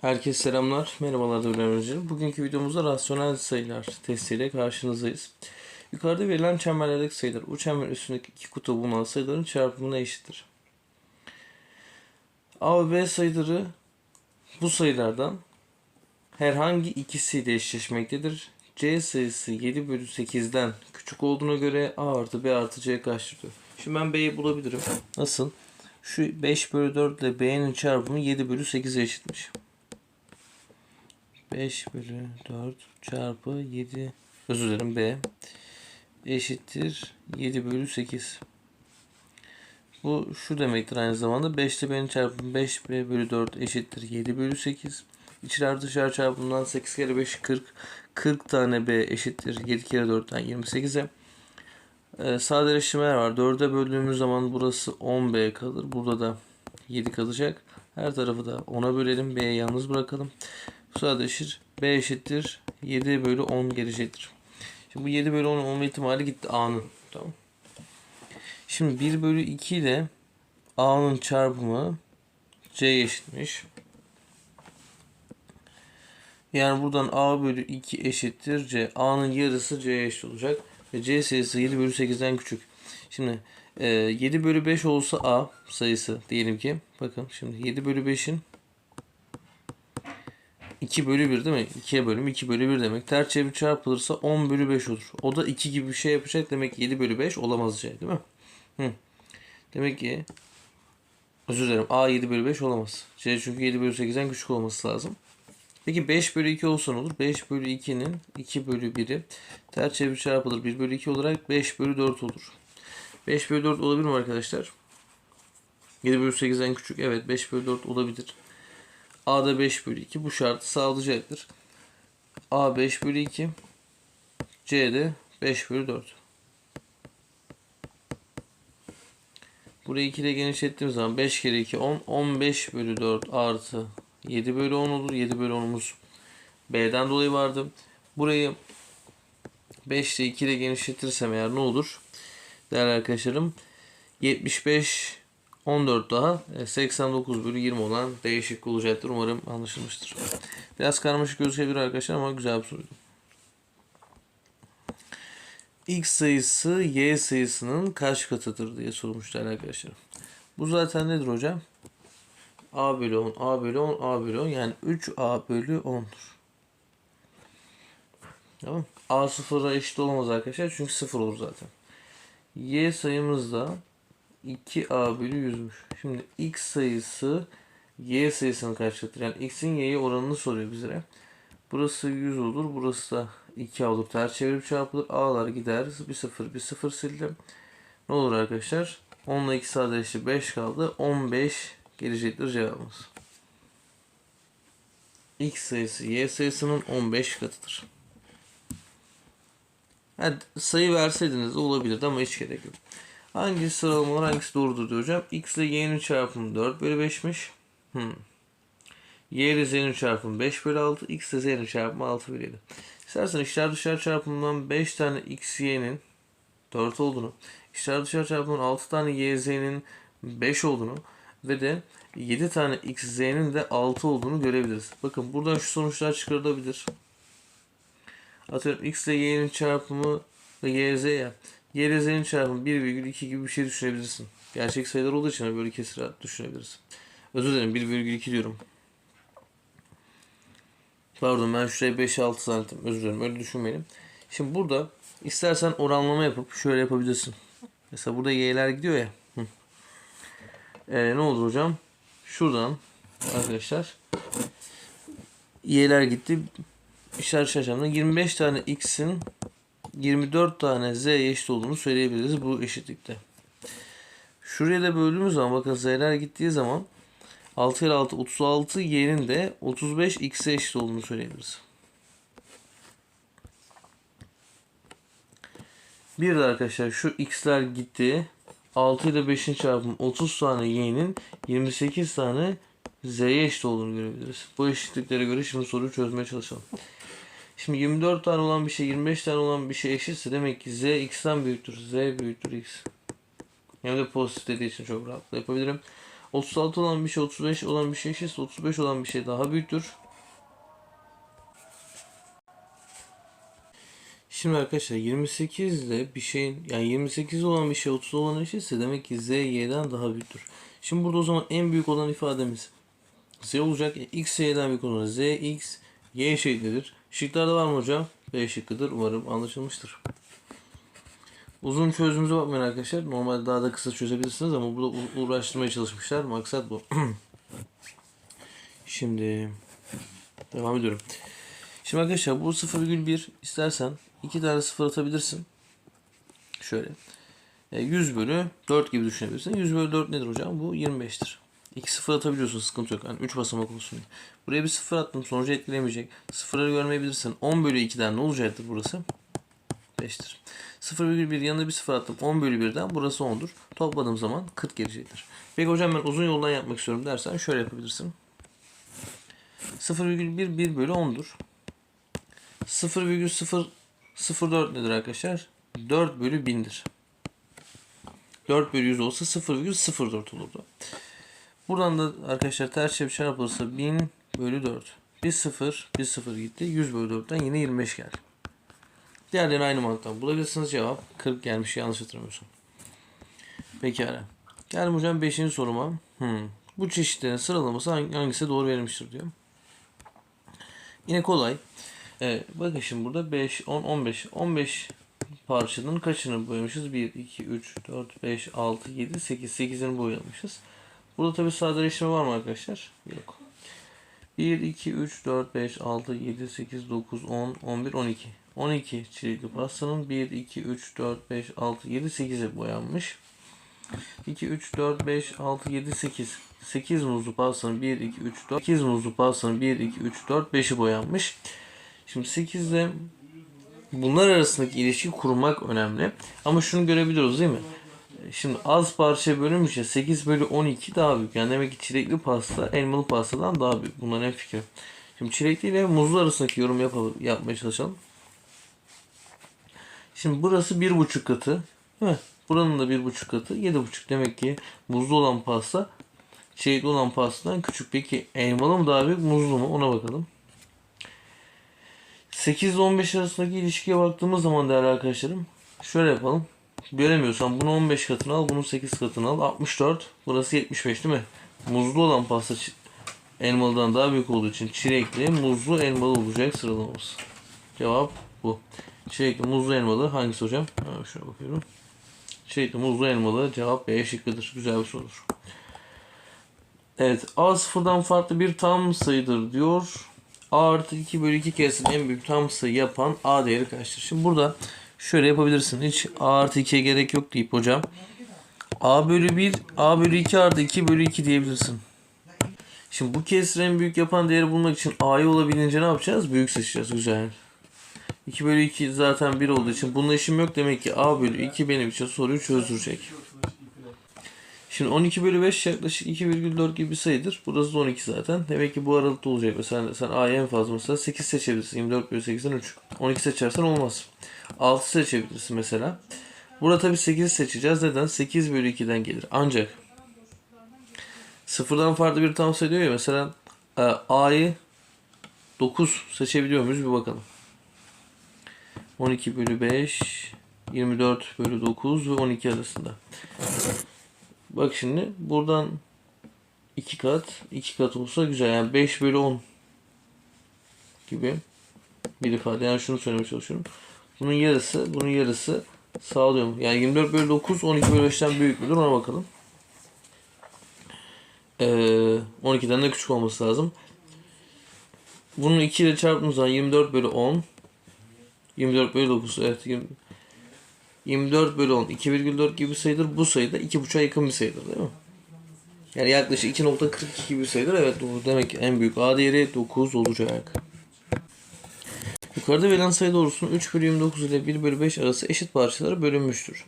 Herkese selamlar. Merhabalar değerli öğrencilerim. Bugünkü videomuzda rasyonel sayılar testiyle karşınızdayız. Yukarıda verilen çemberlerdeki sayılar o çember üstündeki iki kutu bulunan sayıların çarpımına eşittir. A ve B sayıları bu sayılardan herhangi ikisiyle eşleşmektedir. C sayısı 7 bölü 8'den küçük olduğuna göre A artı B artı C kaçtır. Şimdi ben B'yi bulabilirim. Nasıl? Şu 5 bölü 4 ile B'nin çarpımı 7 bölü 8'e eşitmiş. 5 bölü 4 çarpı 7 özür dilerim B eşittir 7 bölü 8. Bu şu demektir aynı zamanda 5 ile B'nin çarpımı 5 B bölü 4 eşittir 7 bölü 8. İçler dışarı çarpımından 8 kere 5 40. 40 tane B eşittir 7 kere 4'ten 28'e. Ee, sadeleştirmeler var. 4'e böldüğümüz zaman burası 10B kalır. Burada da 7 kalacak. Her tarafı da 10'a bölelim. B'yi yalnız bırakalım. Sadeleşir. B eşittir. 7 bölü 10 gelecektir. Şimdi bu 7 bölü 10 olma ihtimali gitti A'nın. Tamam. Şimdi 1 bölü 2 ile A'nın çarpımı C eşitmiş. Yani buradan A bölü 2 eşittir C. A'nın yarısı C'ye eşit olacak. Ve C sayısı 7 bölü 8'den küçük. Şimdi e, 7 bölü 5 olsa A sayısı diyelim ki. Bakın şimdi 7 bölü 5'in 2 bölü 1 değil mi? 2'ye bölüm 2 bölü 1 demek. Ters çevir çarpılırsa 10 bölü 5 olur. O da 2 gibi bir şey yapacak. Demek ki 7 bölü 5 olamaz C değil mi? Hı. Demek ki özür dilerim A 7 bölü 5 olamaz. C çünkü 7 bölü 8'den küçük olması lazım. Peki 5 bölü 2 olsa ne olur? 5 bölü 2'nin 2 bölü 1'i ters çevir çarpılır 1 bölü 2 olarak 5 bölü 4 olur. 5 bölü 4 olabilir mi arkadaşlar? 7 bölü 8'den küçük. Evet 5 bölü 4 olabilir. A da 5 bölü 2 bu şartı sağlayacaktır. A 5 bölü 2 C de 5 bölü 4. Burayı 2 ile genişlettiğimiz zaman 5 kere 2 10. 15 bölü 4 artı 7 bölü 10 olur. 7 bölü 10'umuz B'den dolayı vardı. Burayı 5 ile 2 ile genişletirsem eğer ne olur? Değerli arkadaşlarım 75 14 daha e, 89 bölü 20 olan değişik olacaktır. Umarım anlaşılmıştır. Biraz karmaşık gözükebilir arkadaşlar ama güzel bir soruydu. X sayısı Y sayısının kaç katıdır diye sormuşlar arkadaşlar. Bu zaten nedir hocam? A bölü 10, A bölü 10, A bölü 10 yani 3A bölü 10'dur. Tamam A sıfıra eşit olamaz arkadaşlar çünkü sıfır olur zaten. Y sayımız da 2A bölü 100'müş. Şimdi X sayısı Y sayısının kaç katıdır? Yani X'in Y'ye oranını soruyor bizlere. Burası 100 olur. Burası da 2A olur. Ters çevirip çarpılır. A'lar gider. Bir sıfır bir sıfır sildim. Ne olur arkadaşlar? 10 ile 2 sadeleşti. 5 kaldı. 15 gelecektir cevabımız. X sayısı Y sayısının 15 katıdır. Yani sayı verseydiniz olabilirdi ama hiç gerek yok. Hangi sıralamalar hangisi doğrudur diyor hocam. X ile Y'nin çarpımı 4 bölü 5'miş. Hmm. Y ile Z'nin çarpımı 5 bölü 6. X ile Z'nin çarpımı 6 bölü 7. İstersen içler dışarı çarpımından 5 tane X, Y'nin 4 olduğunu, içler dışarı çarpımından 6 tane Y, Z'nin 5 olduğunu ve de 7 tane X, Z'nin de 6 olduğunu görebiliriz. Bakın buradan şu sonuçlar çıkarılabilir. Atıyorum X ile Y'nin çarpımı ve Y, Z ya. Y ile Z'nin çarpımı 1,2 gibi bir şey düşünebilirsin. Gerçek sayılar olduğu için böyle kesir düşünebilirsin. Özür dilerim 1,2 diyorum. Pardon ben şuraya 5-6 santim özür dilerim öyle düşünmeyelim. Şimdi burada istersen oranlama yapıp şöyle yapabilirsin. Mesela burada y'ler gidiyor ya. Ee, ne olur hocam? Şuradan arkadaşlar y'ler gitti. İşler şaşamda 25 tane x'in 24 tane z eşit olduğunu söyleyebiliriz bu eşitlikte. Şuraya da böldüğümüz zaman bakın z'ler gittiği zaman 6 kere 6 36 y'nin de 35 x'e eşit olduğunu söyleyebiliriz. Bir de arkadaşlar şu x'ler gitti. 6 ile 5'in çarpımı 30 tane y'nin 28 tane z'ye eşit olduğunu görebiliriz. Bu eşitliklere göre şimdi soruyu çözmeye çalışalım. Şimdi 24 tane olan bir şey 25 tane olan bir şey eşitse demek ki z x'ten büyüktür. z büyüktür x. Hem de pozitif dediği için çok rahatlıkla yapabilirim. 36 olan bir şey 35 olan bir şey eşitse 35 olan bir şey daha büyüktür. Şimdi arkadaşlar 28 ile bir şeyin yani 28 olan bir şey 30 olan eşitse demek ki z y'den daha büyüktür. Şimdi burada o zaman en büyük olan ifademiz z olacak. X y'den büyük olan z x y şeklidir. Şıklarda var mı hocam? B şıkkıdır. Umarım anlaşılmıştır. Uzun çözümümüze bakmayın arkadaşlar. Normalde daha da kısa çözebilirsiniz ama burada uğraştırmaya çalışmışlar. Maksat bu. Şimdi devam ediyorum. Şimdi arkadaşlar bu 0,1 istersen iki tane sıfır atabilirsin. Şöyle. E, 100 bölü 4 gibi düşünebilirsin. 100 bölü 4 nedir hocam? Bu 25'tir. 2 sıfır atabiliyorsun sıkıntı yok. Yani 3 basamak olsun diye. Buraya bir sıfır attım sonucu etkilemeyecek. Sıfırları görmeyebilirsin. 10 bölü 2'den ne olacaktır burası? 5'tir. 0,1 yanına bir sıfır attım. 10 bölü 1'den burası 10'dur. Topladığım zaman 40 gelecektir. Peki hocam ben uzun yoldan yapmak istiyorum dersen şöyle yapabilirsin. 0,1 1 bölü 10'dur. 0,004 nedir arkadaşlar? 4 bölü 1000'dir. 4 bölü 100 olsa 0,04 olurdu. Buradan da arkadaşlar ters çevir çarpılırsa 1000 bölü 4. Bir 0, bir 0 gitti. 100 bölü 4'ten yine 25 geldi. Diğerlerini aynı mantıktan bulabilirsiniz. Cevap 40 gelmiş yanlış hatırlamıyorsam. Pekala. Geldim hocam 5. soruma. Hmm. Bu çeşitlerin sıralaması hang- hangisi doğru verilmiştir diyor. Yine kolay. Evet, bakın şimdi burada 5, 10, 15. 15 parçanın kaçını boyamışız? 1, 2, 3, 4, 5, 6, 7, 8. 8'ini boyamışız. Burada tabi sadeleştirme var mı arkadaşlar? Yok. 1, 2, 3, 4, 5, 6, 7, 8, 9, 10, 11, 12. 12 çilekli pastanın 1, 2, 3, 4, 5, 6, 7, 8'e boyanmış. 2, 3, 4, 5, 6, 7, 8. 8 muzlu pastanın 1, 2, 3, 4. 8 muzlu pastanın 1, 2, 3, 4, 5'i boyanmış. Şimdi 8 ile bunlar arasındaki ilişki kurmak önemli. Ama şunu görebiliyoruz değil mi? Şimdi az parça bölünmüş ya 8 bölü 12 daha büyük. Yani demek ki çilekli pasta elmalı pastadan daha büyük. Bunların en fikri. Şimdi çilekli ile muzlu arasındaki yorum yapalım, yapmaya çalışalım. Şimdi burası bir buçuk katı. Değil mi? Buranın da bir buçuk katı. Yedi buçuk. Demek ki muzlu olan pasta çilekli olan pastadan küçük. Peki elmalı mı daha büyük muzlu mu? Ona bakalım. 8 ile 15 arasındaki ilişkiye baktığımız zaman değerli arkadaşlarım şöyle yapalım. Göremiyorsan bunu 15 katına al, bunu 8 katına al. 64. Burası 75 değil mi? Muzlu olan pasta elmalıdan daha büyük olduğu için çilekli, muzlu, elmalı olacak sıralaması. Cevap bu. Çilekli, muzlu, elmalı hangisi hocam? Ha, şuna bakıyorum. Çilekli, muzlu, elmalı cevap B şıkkıdır. Güzel bir sorudur. Evet. A sıfırdan farklı bir tam sayıdır diyor. A artı 2 bölü 2 keresinin en büyük tam sayı yapan A değeri kaçtır? Şimdi burada şöyle yapabilirsin. Hiç A artı 2'ye gerek yok deyip hocam. A bölü 1, A bölü 2 artı 2 bölü 2 diyebilirsin. Şimdi bu kesri en büyük yapan değeri bulmak için A'yı olabildiğince ne yapacağız? Büyük seçeceğiz. Güzel. 2 bölü 2 zaten 1 olduğu için bununla işim yok. Demek ki A bölü 2 benim için soruyu çözdürecek. Şimdi 12 bölü 5 yaklaşık 2,4 gibi bir sayıdır. Burası da 12 zaten. Demek ki bu aralıkta olacak. Mesela sen A'yı en fazla mesela 8 seçebilirsin. 24 bölü 8'den 3. 12 seçersen olmaz. 6 seçebilirsin mesela. Burada tabii 8 seçeceğiz. Neden? 8 bölü 2'den gelir. Ancak sıfırdan farklı bir tam sayı diyor ya. Mesela e, A'yı 9 seçebiliyor muyuz? Bir bakalım. 12 bölü 5 24 bölü 9 ve 12 arasında. Bak şimdi buradan 2 kat 2 kat olsa güzel. Yani 5 bölü 10 gibi bir ifade. Yani şunu söylemeye çalışıyorum. Bunun yarısı bunun yarısı sağlıyor mu? Yani 24 bölü 9 12 bölü 5'ten büyük müdür? Ona bakalım. Ee, 12'den de küçük olması lazım. Bunu 2 ile çarptığımız zaman 24 bölü 10 24 bölü 9 evet 20 24 bölü 10 2,4 gibi bir sayıdır. Bu sayı da 2,5'a yakın bir sayıdır değil mi? Yani yaklaşık 2.42 gibi bir sayıdır. Evet bu demek ki en büyük A değeri 9 olacak. Yukarıda verilen sayı doğrusunun 3 bölü 29 ile 1 bölü 5 arası eşit parçalara bölünmüştür.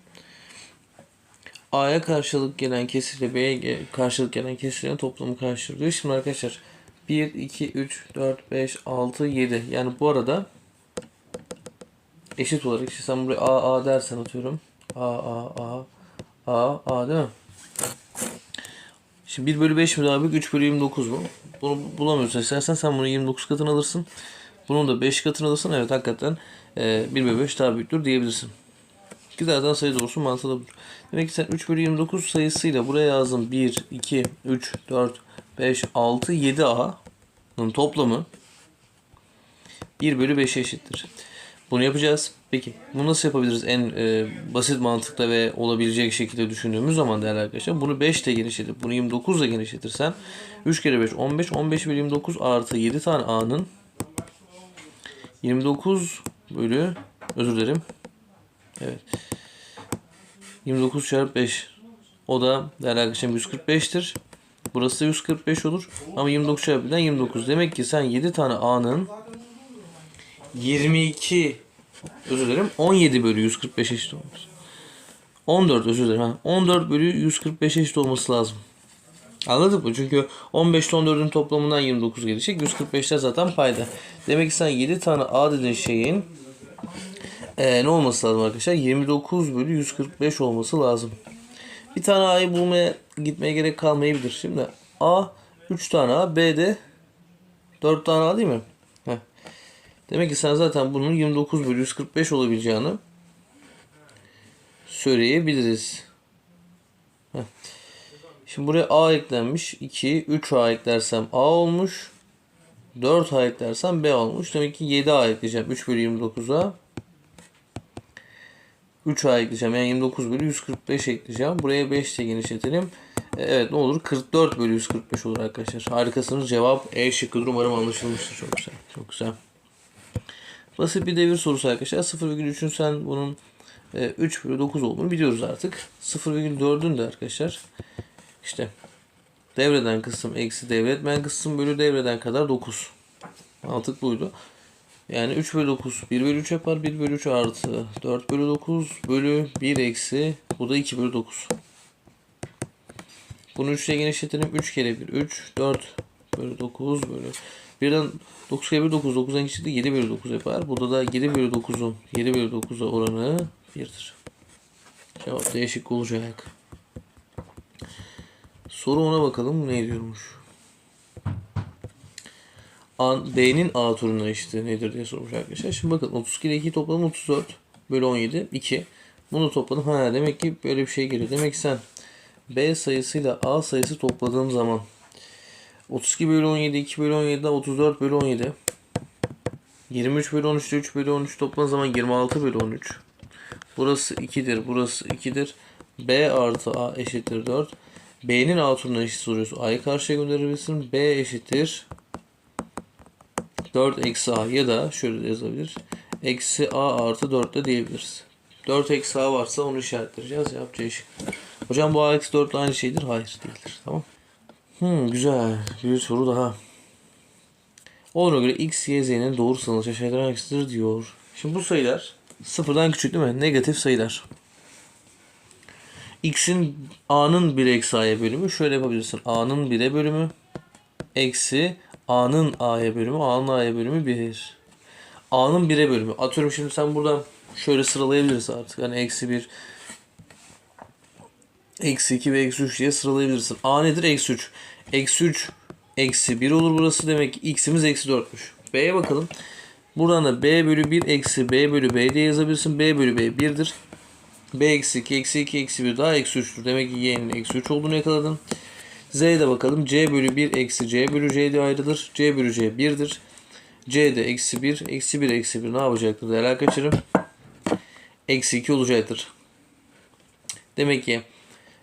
A'ya karşılık gelen kesirle B'ye karşılık gelen kesirlerin toplamı kaçtır diyor. Şimdi arkadaşlar 1, 2, 3, 4, 5, 6, 7. Yani bu arada eşit olarak işte sen buraya A A dersen atıyorum. A A A A A değil mi? Şimdi 1 bölü 5 mi daha büyük 3 bölü 29 mu? Bunu bulamıyorsan istersen sen bunu 29 katını alırsın. Bunun da 5 katını alırsın. Evet hakikaten e, 1 bölü 5 daha büyüktür diyebilirsin. Ki zaten sayı doğrusu mantığı da. Demek ki sen 3 bölü 29 sayısıyla buraya yazdın 1, 2, 3, 4, 5, 6, 7 A'nın toplamı 1 bölü 5'e eşittir. Bunu yapacağız. Peki bunu nasıl yapabiliriz en e, basit mantıkla ve olabilecek şekilde düşündüğümüz zaman değerli arkadaşlar bunu 5 ile genişletip bunu 29 ile genişletirsen 3 kere 5 15 15 bölü 29 artı 7 tane A'nın 29 bölü özür dilerim evet 29 çarpı 5 o da değerli arkadaşlarım 145'tir. Burası da 145 olur. Ama 29 çarpı 1'den 29. Demek ki sen 7 tane A'nın 22 özür dilerim 17 bölü 145 eşit olması. 14 özür dilerim. Ha. 14 bölü 145 eşit olması lazım. Anladık mı? Çünkü 15 ile 14'ün toplamından 29 gelecek. 145'te zaten payda. Demek ki sen 7 tane A dediğin şeyin ee, ne olması lazım arkadaşlar? 29 bölü 145 olması lazım. Bir tane A'yı bulmaya gitmeye gerek kalmayabilir. Şimdi A 3 tane A, B de 4 tane A değil mi? Demek ki sen zaten bunun 29 bölü 145 olabileceğini söyleyebiliriz. Şimdi buraya A eklenmiş. 2, 3 A eklersem A olmuş. 4 A eklersem B olmuş. Demek ki 7 A ekleyeceğim. 3 bölü 29'a. 3 A ekleyeceğim. Yani 29 bölü 145 ekleyeceğim. Buraya 5 ile genişletelim. E, Evet ne olur? 44 bölü 145 olur arkadaşlar. Harikasınız. Cevap E şıkkıdır. Umarım anlaşılmıştır. Çok güzel. Çok güzel. Basit bir devir sorusu arkadaşlar. 0,3'ün sen bunun e, 3 bölü 9 olduğunu biliyoruz artık. 0,4'ün de arkadaşlar işte devreden kısım eksi devretmen kısım bölü devreden kadar 9. Mantık buydu. Yani 3 bölü 9 1 bölü 3 yapar. 1 bölü 3 artı 4 bölü 9 bölü 1 eksi bu da 2 bölü 9. Bunu 3 ile genişletelim. 3 kere 1 3 4 bölü 9 bölü birden 9 kere 1 9 9'dan genişletti 7 bölü 9 yapar. Burada da 7 bölü 9'un 7 bölü 9'a oranı 1'dir. Cevap değişik olacak. Soru ona bakalım ne diyormuş. B'nin A turuna eşiti nedir diye sormuş arkadaşlar. Şimdi bakın 32 ile 2 topladım 34 bölü 17 2. Bunu topladım. Ha demek ki böyle bir şey geliyor. Demek ki sen B sayısıyla A sayısı topladığım zaman 32 bölü 17 2 bölü 17 34 bölü 17 23 bölü 13 3 bölü 13 topladığım zaman 26 bölü 13 Burası 2'dir. Burası 2'dir. B artı A eşittir 4. B'nin A turuna eşit soruyorsun. A'yı karşıya gönderebilirsin. B eşittir 4 eksi A ya da şöyle de yazabilir. Eksi A artı 4 de diyebiliriz. 4 eksi A varsa onu işaretleyeceğiz. Cevap C şıkkı. Hocam bu A eksi 4 aynı şeydir. Hayır değildir. Tamam. Hmm, güzel. Bir soru daha. Ona göre x, y, z'nin doğru sayıları aşağıdan hangisidir diyor. Şimdi bu sayılar sıfırdan küçük değil mi? Negatif sayılar. x'in a'nın 1 eksi a'ya bölümü şöyle yapabilirsin. a'nın 1'e bölümü eksi a'nın a'ya bölümü a'nın a'ya bölümü 1. a'nın 1'e bölümü. Atıyorum şimdi sen buradan şöyle sıralayabiliriz artık. Hani eksi 1 eksi 2 ve eksi 3 diye sıralayabilirsin. A nedir? Eksi 3. Eksi 3 eksi 1 olur burası. Demek ki x'imiz eksi 4'müş. B'ye bakalım. Buradan da b bölü 1 eksi b bölü b diye yazabilirsin. b bölü b 1'dir. b eksi 2 eksi 2 eksi 1 daha eksi 3'tür. Demek ki y'nin eksi 3 olduğunu yakaladın. Z'ye de bakalım. c bölü 1 eksi c bölü c diye ayrılır. c bölü c 1'dir. c de eksi 1 eksi 1 eksi 1 ne yapacaktır değerli arkadaşlarım? Eksi 2 olacaktır. Demek ki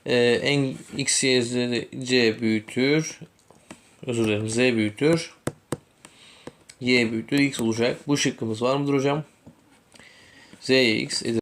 ee, en x, y, z, c büyütür. Özür dilerim z büyütür. y büyütür x olacak. Bu şıkkımız var mıdır hocam? z, x